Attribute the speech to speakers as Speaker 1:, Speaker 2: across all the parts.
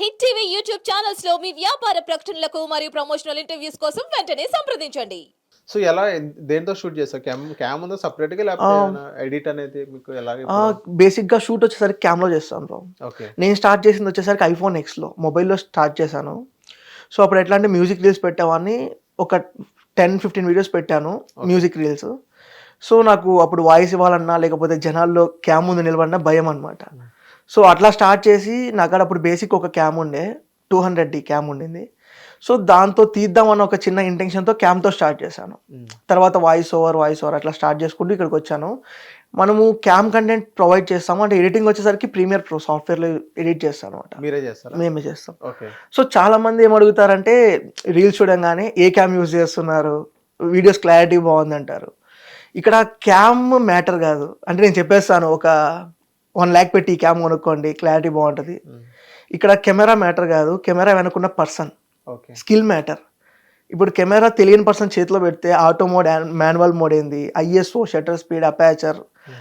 Speaker 1: Hit TV YouTube ఛానల్స్లో మీ వ్యాపార ప్రకటనలకు మరియు ప్రమోషనల్ ఇంటర్వ్యూస్ కోసం వెంటనే సంప్రదించండి.
Speaker 2: సో ఎలా దేంతో షూట్ చేస్తావు క్యామ్ క్యామ్ ఉందా సపరేట్గా లేకపోతే ఎడిట్ అనేది మీకు ఎలా
Speaker 3: బేసిక్గా షూట్ వచ్చేసరికి క్యామ్లో చేస్తాను బ్రో.
Speaker 2: ఓకే.
Speaker 3: నేను స్టార్ట్ చేసింది వచ్చేసరికి ఐఫోన్ ఎక్స్లో మొబైల్లో స్టార్ట్ చేశాను. సో అప్పుడు ఎట్లా అంటే మ్యూజిక్ రీల్స్ పెట్టేవాడిని ఒక టెన్ ఫిఫ్టీన్ వీడియోస్ పెట్టాను మ్యూజిక్ రీల్స్. సో నాకు అప్పుడు వాయిస్ ఇవ్వాలన్నా లేకపోతే జనాల్లో క్యామ్ ముందు నిలబడినా భయం అనమాట సో అట్లా స్టార్ట్ చేసి నాకు అప్పుడు బేసిక్ ఒక క్యామ్ ఉండే టూ హండ్రెడ్ డి క్యామ్ ఉండింది. సో దాంతో తీద్దామన్న ఒక చిన్న ఇంటెన్షన్తో క్యామ్తో స్టార్ట్ చేశాను. తర్వాత వాయిస్ ఓవర్ వాయిస్ ఓవర్ అట్లా స్టార్ట్ చేసుకుంటూ ఇక్కడికి వచ్చాను. మనము క్యామ్ కంటెంట్ ప్రొవైడ్ చేస్తాము. అంటే ఎడిటింగ్ వచ్చేసరికి ప్రీమియర్ ప్రో సాఫ్ట్వేర్లో ఎడిట్ చేస్తాను అనమాట
Speaker 2: మీరే చేస్తారా?
Speaker 3: మేమే చేస్తాం. సో చాలా మంది ఏం అడుగుతారంటే రీల్స్ చూడంగానే ఏ క్యామ్ యూజ్ చేస్తున్నారు? వీడియోస్ క్లారిటీ బాగుంది అంటారు ఇక్కడ క్యామ్ మ్యాటర్ కాదు. అంటే నేను చెప్పేస్తాను ఒక వన్ ల్యాక్ పెట్టి ఈ క్యామ్ కొనుక్కోండి క్లారిటీ బాగుంటుంది. ఇక్కడ కెమెరా మ్యాటర్ కాదు కెమెరా వెనుకున్న పర్సన్. Skill matter. ఇప్పుడు కెమెరా తెలియని పర్సన్ చేతిలో పెడితే ఆటో మోడ్ మాన్యువల్ మోడ్ ఏంది? ఐఎస్ఓ షటర్ స్పీడ్ అపాచర్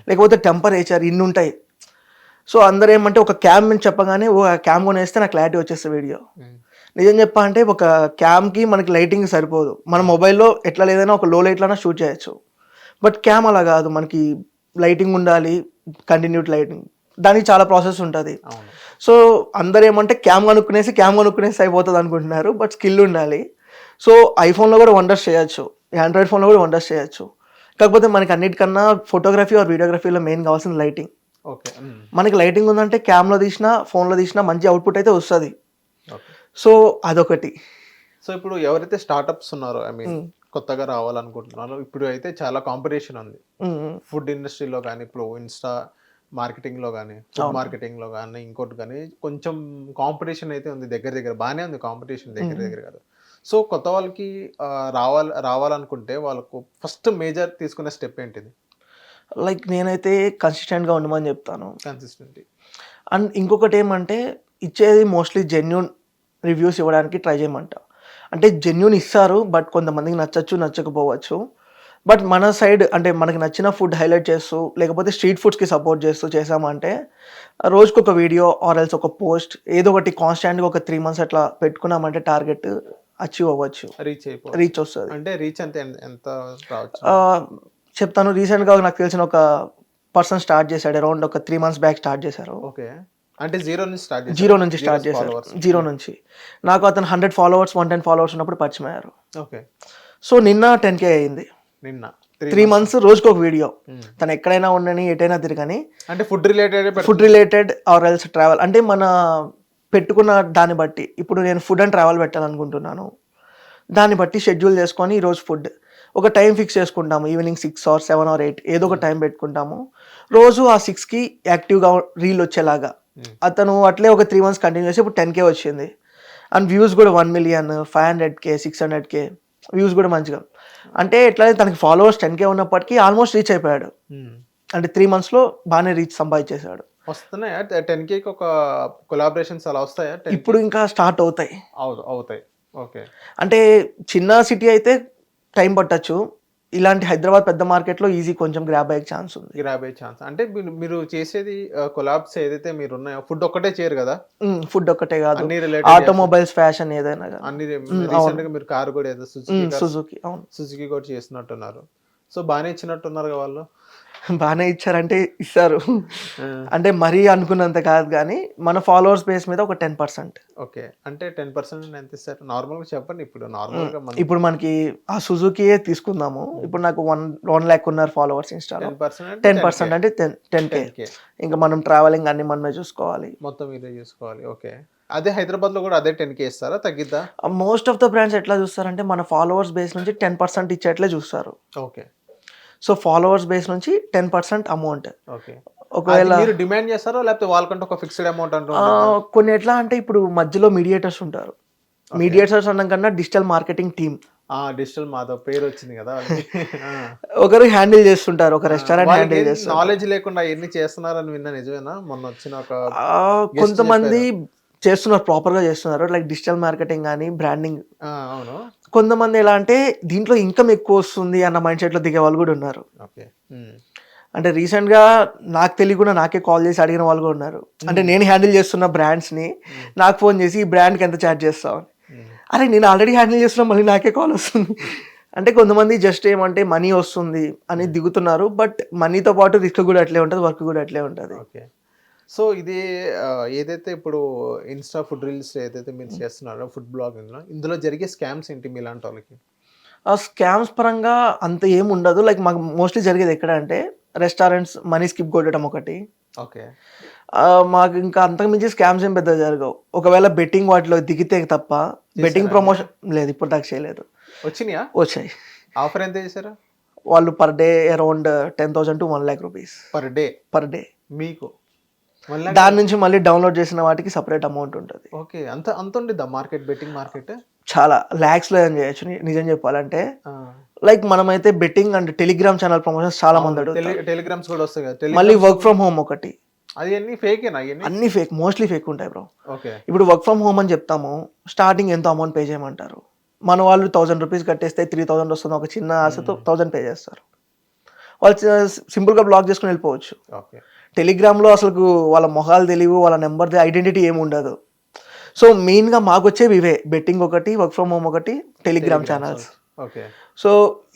Speaker 3: లేకపోతే టెంపరేచర్ ఇన్ని ఉంటాయి సో అందరూ ఏమంటే ఒక క్యామ్ అని చెప్పగానే ఓ క్యామ్ కొనేస్తే నాకు క్లారిటీ వచ్చేస్తుంది వీడియో. నిజం చెప్పా అంటే ఒక క్యామ్కి మనకి లైటింగ్ సరిపోదు. మన మొబైల్లో ఎట్లా లేదైనా ఒక లో లైట్లోనే షూట్ చేయొచ్చు. బట్ క్యామ్ అలా కాదు మనకి లైటింగ్ ఉండాలి కంటిన్యూట్ లైటింగ్ దానికి చాలా ప్రాసెస్ ఉంటుంది. సో అందరు ఏమంటే క్యామ్ కనుక్కునేసి క్యామ్ కనుక్కునేసి అయిపోతుంది అనుకుంటున్నారు బట్ స్కిల్ ఉండాలి. సో ఐఫోన్లో కూడా వండర్స్ చేయొచ్చు. ఆండ్రాయిడ్ ఫోన్లో కూడా వండర్స్ చేయొచ్చు. కాకపోతే మనకి అన్నిటికన్నా ఫోటోగ్రఫీ ఆర్ వీడియోగ్రఫీలో మెయిన్ కావాల్సిన లైటింగ్
Speaker 2: ఓకే
Speaker 3: మనకి లైటింగ్ ఉందంటే క్యామ్లో తీసినా ఫోన్లో తీసినా మంచి అవుట్పుట్ అయితే వస్తుంది. సో అదొకటి.
Speaker 2: సో ఇప్పుడు ఎవరైతే స్టార్టప్స్ ఉన్నారో ఐ మీన్ కొత్తగా రావాలనుకుంటున్నారో ఇప్పుడు అయితే చాలా కాంపిటీషన్ ఉంది. ఫుడ్ ఇండస్ట్రీలో కానీ ఇప్పుడు ఇన్స్టా మార్కెటింగ్లో కానీ ఫుడ్ మార్కెటింగ్లో కానీ ఇంకోటి కానీ కొంచెం కాంపిటీషన్ అయితే ఉంది. దగ్గర దగ్గర బాగానే ఉంది కాంపిటీషన్ దగ్గర దగ్గర కాదు. సో కొత్త వాళ్ళకి రావాలి రావాలనుకుంటే వాళ్ళకు ఫస్ట్ మేజర్ తీసుకునే స్టెప్ ఏంటిది?
Speaker 3: లైక్ నేనైతే కన్సిస్టెంట్గా ఉండమని చెప్తాను.
Speaker 2: కన్సిస్టెంటీ
Speaker 3: అండ్ ఇంకొకటి ఏమంటే ఇచ్చేది మోస్ట్లీ జెన్యున్ రివ్యూస్ ఇవ్వడానికి ట్రై చేయమంట. అంటే జెన్యున్ ఇస్తారు బట్ కొంతమందికి నచ్చచ్చు నచ్చకపోవచ్చు. బట్ మన సైడ్ అంటే మనకి నచ్చిన ఫుడ్ హైలైట్ చేస్తూ లేకపోతే స్ట్రీట్ ఫుడ్స్కి సపోర్ట్ చేస్తూ చేసామంటే రోజుకి ఒక వీడియో ఆర్ ఎల్స్ ఒక పోస్ట్ ఏదో ఒకటి కాన్స్టాంట్గా ఒక త్రీ మంత్స్ అట్లా పెట్టుకున్నామంటే టార్గెట్ అచీవ్ అవ్వచ్చు.
Speaker 2: రీచ్
Speaker 3: రీచ్ వస్తుంది.
Speaker 2: అంటే రీచ్ అంతే ఎంత
Speaker 3: చెప్తాను రీసెంట్గా నాకు తెలిసిన ఒక పర్సన్ స్టార్ట్ చేశాడు అరౌండ్ ఒక త్రీ మంత్స్ బ్యాక్ స్టార్ట్ చేశారు.
Speaker 2: ఓకే అంటే జీరో నుంచి స్టార్ట్
Speaker 3: జీరో నుంచి స్టార్ట్ చేశారు. జీరో నుంచి. నాకు అతను hundred followers one ten followers ఉన్నప్పుడు పరిచయం అయ్యారు.
Speaker 2: ఓకే.
Speaker 3: సో నిన్న టెన్ కే అయింది.
Speaker 2: నిన్న.
Speaker 3: త్రీ మంత్స్ రోజుకి ఒక వీడియో తను ఎక్కడైనా ఉండని ఎటైనా తిరగని.
Speaker 2: అంటే food related
Speaker 3: food related or else travel అంటే మన పెట్టుకున్న దాన్ని బట్టి ఇప్పుడు నేను ఫుడ్ అండ్ ట్రావెల్ పెట్టాలనుకుంటున్నాను. దాన్ని బట్టి షెడ్యూల్ చేసుకొని ఈరోజు ఫుడ్ ఒక టైం ఫిక్స్ చేసుకుంటాము. Evening six or seven or eight ఏదో ఒక టైం పెట్టుకుంటాము. రోజు ఆ సిక్స్కి యాక్టివ్గా రీల్ వచ్చేలాగా. అతను అట్లే ఒక త్రీ మంత్స్ కంటిన్యూ చేసి ఇప్పుడు టెన్ కే వచ్చింది. అండ్ వ్యూస్ కూడా one million five hundred K six hundred K views కూడా మంచిగా. అంటే ఎట్లా తనకి ఫాలోవర్స్ టెన్ కే ఉన్నప్పటికీ ఆల్మోస్ట్ రీచ్ అయిపోయాడు. అంటే త్రీ మంత్స్లో బాగానే రీచ్ సంపాదించేశాడు.
Speaker 2: వస్తున్నాయా? టెన్ కేకి ఒక కొలాబరేషన్స్ అలా వస్తాయా? 10K?
Speaker 3: ఇప్పుడు ఇంకా స్టార్ట్ అవుతాయి.
Speaker 2: అవు- అవుతాయి. ఓకే
Speaker 3: అంటే చిన్న సిటీ అయితే టైం పట్టచ్చు. ఇలాంటి హైదరాబాద్ పెద్ద మార్కెట్లో ఈజీ కొంచెం గ్రాబ్ అయ్యే ఛాన్స్ ఉంది.
Speaker 2: గ్రాబ్ అయ్యే ఛాన్స్ అంటే మీరు- చేసేది కొలాబ్స్ ఏదైతే మీరు ఉన్నాయో ఫుడ్ ఒక్కటే చేయరు కదా?
Speaker 3: ఫుడ్ ఒక్కటే కాదు. ఆటోమొబైల్స్ ఫ్యాషన్ ఏదైనా
Speaker 2: అన్ని రీసెంట్గా మీరు కారు కూడా ఏదో సుజుకి
Speaker 3: సుజుకి అవును.
Speaker 2: సుజుకి కూడా చేసినట్టున్నారు. సో బాగానే ఇచ్చినట్టున్నారు వాళ్ళు?
Speaker 3: బాగానే ఇచ్చారంటే ఇస్తారు. అంటే మరీ అనుకున్నంత కాదు కానీ మన ఫాలోవర్స్ బేస్ మీద ఒక టెన్ పర్సెంట్.
Speaker 2: ఓకే. అంటే టెన్ పర్సెంట్ ఎంత ఇస్తారు? నార్మల్గా చెప్పండి. ఇప్పుడు నార్మల్గా మన
Speaker 3: ఇప్పుడు మనకి ఆ సుజుకియే తీసుకుందాము? ఇప్పుడు నాకు వన్ వన్ ల్యాక్ ఉన్నారు ఫాలోవర్స్ ఇన్స్టాలో.
Speaker 2: టెన్ పర్సెంట్
Speaker 3: అంటే టెన్ టెన్ కే. ఇంకా మనం ట్రావెలింగ్ అన్ని మనమే చూసుకోవాలి.
Speaker 2: మొత్తం మీరే చూసుకోవాలి. ఓకే. అదే హైదరాబాద్లో కూడా అదే టెన్ కే ఇస్తారా? తగ్గిద్దా?
Speaker 3: మోస్ట్ ఆఫ్ ద బ్రాండ్స్ ఎట్లా చూస్తారంటే మన ఫాలోవర్స్ బేస్ నుంచి టెన్ పర్సెంట్ ఇచ్చేట్లే చూస్తారు.
Speaker 2: ఓకే.
Speaker 3: సో ఫాలోవర్స్ బేస్ నుంచి టెన్ పర్సెంట్ అమౌంట్.
Speaker 2: ఓకే.
Speaker 3: ఒకవేళ
Speaker 2: మీరు డిమాండ్ చేస్తారా లేకపోతే వాళ్ళకంటే ఒక ఫిక్స్డ్ అమౌంట్ అంటూ
Speaker 3: ఆ, కొన్ని ఎట్లా అంటే ఇప్పుడు మధ్యలో మీడియేటర్స్ ఉంటారు. మీడియేటర్స్ అన్నం కన్నా డిజిటల్ మార్కెటింగ్ టీమ్.
Speaker 2: ఆ డిజిటల్ మాధవ్ పేరు వచ్చింది కదా
Speaker 3: ఒకరు హ్యాండిల్ చేస్తుంటారు ఒక రెస్టారెంట్ హ్యాండిల్ చేస్తారు
Speaker 2: నాలెడ్జ్ లేకుండా ఎన్ని చేస్తున్నారని విన్నా నిజమేనా? మొన్న వచ్చిన ఒక
Speaker 3: కొంతమంది చేస్తున్నారు ప్రాపర్గా చేస్తున్నారు. లైక్ డిజిటల్ మార్కెటింగ్ కానీ బ్రాండింగ్
Speaker 2: అవును.
Speaker 3: కొంతమంది ఎలా అంటే దీంట్లో ఇన్కమ్ ఎక్కువ వస్తుంది అన్న మైండ్ సెట్లో దిగే వాళ్ళు కూడా ఉన్నారు.
Speaker 2: ఓకే.
Speaker 3: అంటే రీసెంట్గా నాకు తెలియకుండా నాకే కాల్ చేసి అడిగిన వాళ్ళు కూడా ఉన్నారు. అంటే నేను హ్యాండిల్ చేస్తున్న బ్రాండ్స్ని నాకు ఫోన్ చేసి ఈ బ్రాండ్కి ఎంత ఛార్జ్ చేస్తావు? అని. అరే నేను ఆల్రెడీ హ్యాండిల్ చేస్తున్నా మళ్ళీ నాకే కాల్ వస్తుంది. అంటే కొంతమంది జస్ట్ ఏమంటే మనీ వస్తుంది అని దిగుతున్నారు. బట్ మనీతో పాటు రిస్క్ కూడా అట్లే ఉంటుంది వర్క్ కూడా అట్లే ఉంటుంది.
Speaker 2: ఓకే. సో ఇది ఏదైతే ఇప్పుడు ఇన్స్టా ఫుడ్ రీల్స్ ఏదైతే మీరు చేస్తున్నారో ఫుడ్ బ్లాగింగ్లో ఇందులో జరిగే స్కామ్స్ ఏంటి మీలాంటి వాళ్ళకి?
Speaker 3: ఆ స్కామ్స్ పరంగా అంత ఏం ఉండదు. లైక్ మాకు మోస్ట్లీ జరిగేది ఎక్కడ అంటే రెస్టారెంట్స్ మనీ స్కిప్ కొట్టడం ఒకటి.
Speaker 2: ఓకే.
Speaker 3: మాకు ఇంకా అంతకు మించి స్కామ్స్ ఏం పెద్ద జరగవు. ఒకవేళ బెట్టింగ్ వాటిలో దిగితే తప్ప బెట్టింగ్ ప్రమోషన్ లేదు ఇప్పుడు దాకా చేయలేదు.
Speaker 2: వచ్చినాయా?
Speaker 3: వచ్చాయి.
Speaker 2: ఆఫర్ ఎంత చేశారా?
Speaker 3: వాళ్ళు per day around ten thousand to one lakh rupees
Speaker 2: per day
Speaker 3: per day
Speaker 2: మీకు?
Speaker 3: దాని నుంచి మళ్ళీ డౌన్లోడ్ చేసిన వాటికి సపరేట్ అమౌంట్ ఉంటుంది.
Speaker 2: ఓకే అంత అంత ఉండిద్దా మార్కెట్ బెట్టింగ్ మార్కెట్?
Speaker 3: చాలా ల్యాక్స్లో ఏం చేయొచ్చు నిజం చెప్పాలంటే లైక్ మనమైతే betting and Telegram channel promotions చాలా మంది
Speaker 2: టెలిగ్రామ్స్ కూడా వస్తాయి కదా
Speaker 3: మళ్ళీ వర్క్ ఫ్రమ్ హోమ్ ఒకటి.
Speaker 2: అది అన్ని ఫేకేనా
Speaker 3: అన్ని ఫేక్ మోస్ట్లీ ఫేక్ ఉంటాయి బ్రో
Speaker 2: ఓకే.
Speaker 3: ఇప్పుడు వర్క్ ఫ్రమ్ హోమ్ అని చెప్తాము స్టార్టింగ్ ఎంతో అమౌంట్ పే చేయమంటారు? మన వాళ్ళు థౌసండ్ రూపీస్ కట్టేస్తే త్రీ థౌసండ్ వస్తుంది ఒక చిన్న ఆశతో థౌసండ్ పే చేస్తారు. వాళ్ళు సింపుల్గా బ్లాక్ చేసుకుని వెళ్ళిపోవచ్చు.
Speaker 2: ఓకే.
Speaker 3: టెలిగ్రామ్లో అసలు వాళ్ళ మొహాలు తెలియవు వాళ్ళ నెంబర్ ఐడెంటిటీ ఏమి ఉండదు. సో మెయిన్గా మాకు వచ్చేవి ఇవే. బెట్టింగ్ ఒకటి వర్క్ ఫ్రమ్ హోమ్ ఒకటి టెలిగ్రామ్ ఛానల్స్.
Speaker 2: ఓకే.
Speaker 3: సో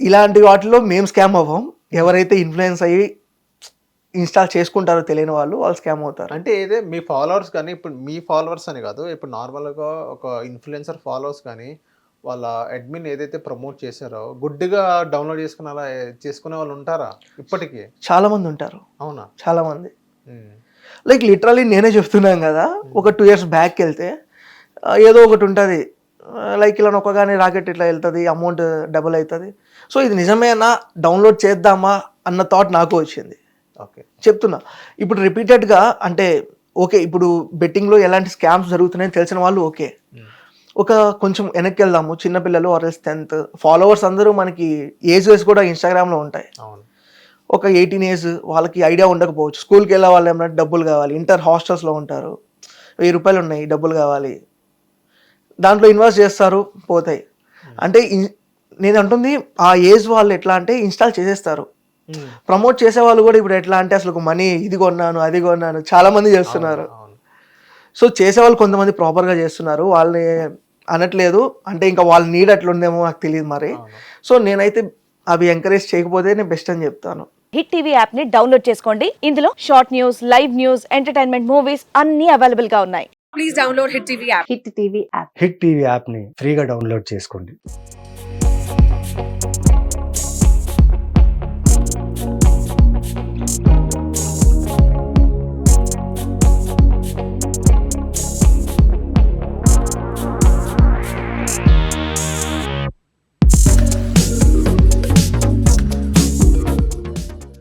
Speaker 3: ఇలాంటి వాటిలో మేము స్కామ్ అవ్వం. ఎవరైతే ఇన్ఫ్లుయెన్స్ అయ్యి ఇన్స్టాల్ చేసుకుంటారో తెలియని వాళ్ళు వాళ్ళు స్కామ్ అవుతారు.
Speaker 2: అంటే ఏదే మీ ఫాలోవర్స్ కానీ ఇప్పుడు మీ ఫాలోవర్స్ అని కాదు ఇప్పుడు నార్మల్గా ఒక ఇన్ఫ్లుయెన్సర్ ఫాలోవర్స్ కానీ వాళ్ళ అడ్మిన్ ఏదైతే ప్రమోట్ చేశారో గుడ్డిగా డౌన్లోడ్ చేసుకుని అలా చేసుకునే వాళ్ళు ఉంటారా ఇప్పటికీ?
Speaker 3: చాలా మంది ఉంటారు.
Speaker 2: అవునా?
Speaker 3: చాలా మంది. లైక్ లిటరలీ నేనే చెప్తున్నాను కదా ఒక టూ ఇయర్స్ బ్యాక్ వెళ్తే ఏదో ఒకటి ఉంటుంది. లైక్ ఇలా నొక్కగానే రాకెట్ ఇట్లా వెళ్తుంది అమౌంట్ డబుల్ అవుతుంది. సో ఇది నిజమేనా డౌన్లోడ్ చేద్దామా అన్న థాట్ నాకు వచ్చింది.
Speaker 2: ఓకే.
Speaker 3: చెప్తున్నా. ఇప్పుడు రిపీటెడ్గా అంటే ఓకే ఇప్పుడు బెట్టింగ్లో ఎలాంటి స్కామ్స్ జరుగుతున్నాయని తెలిసిన వాళ్ళు ఓకే. ఒక కొంచెం వెనక్కి వెళ్దాము చిన్నపిల్లలు ఆర్ఎస్ టెన్త్. ఫాలోవర్స్ అందరూ మనకి ఏజ్ వైస్ కూడా ఇన్స్టాగ్రామ్లో ఉంటాయి. ఒక ఎయిటీన్ ఏజ్ వాళ్ళకి ఐడియా ఉండకపోవచ్చు. స్కూల్కి వెళ్ళే వాళ్ళు ఏమన్నా డబ్బులు కావాలి. ఇంటర్ హాస్టల్స్లో ఉంటారు. వెయ్యి రూపాయలు ఉన్నాయి డబ్బులు కావాలి. దాంట్లో ఇన్వెస్ట్ చేస్తారు పోతాయి. అంటే నేను అంటుంది ఆ ఏజ్ వాళ్ళు ఎట్లా అంటే ఇన్స్టాల్ చేసేస్తారు. ప్రమోట్ చేసే వాళ్ళు కూడా ఇప్పుడు ఎట్లా అంటే అసలు మనీ ఇది కొన్నాను అది కొన్నాను. చాలా మంది చేస్తున్నారు. సో చేసేవాళ్ళు కొంతమంది ప్రాపర్గా చేస్తున్నారు. వాళ్ళని అనట్లేదు. అంటే ఇంకా వాళ్ళ నీడ్ అట్లుందేమో నాకు తెలియదు మరి. సో నేనైతే అవి ఎంకరేజ్ చేయకపోతే నేను బెస్ట్ అని చెప్తాను.
Speaker 4: హిట్ టీవీ యాప్ని డౌన్లోడ్ చేసుకోండి. ఇందులో short news live news entertainment movies అన్ని అవైలబుల్గా ఉన్నాయి.
Speaker 5: Please download Hit TV app.
Speaker 4: Hit TV app
Speaker 6: Hit TV యాప్ని ఫ్రీగా డౌన్లోడ్ చేసుకోండి.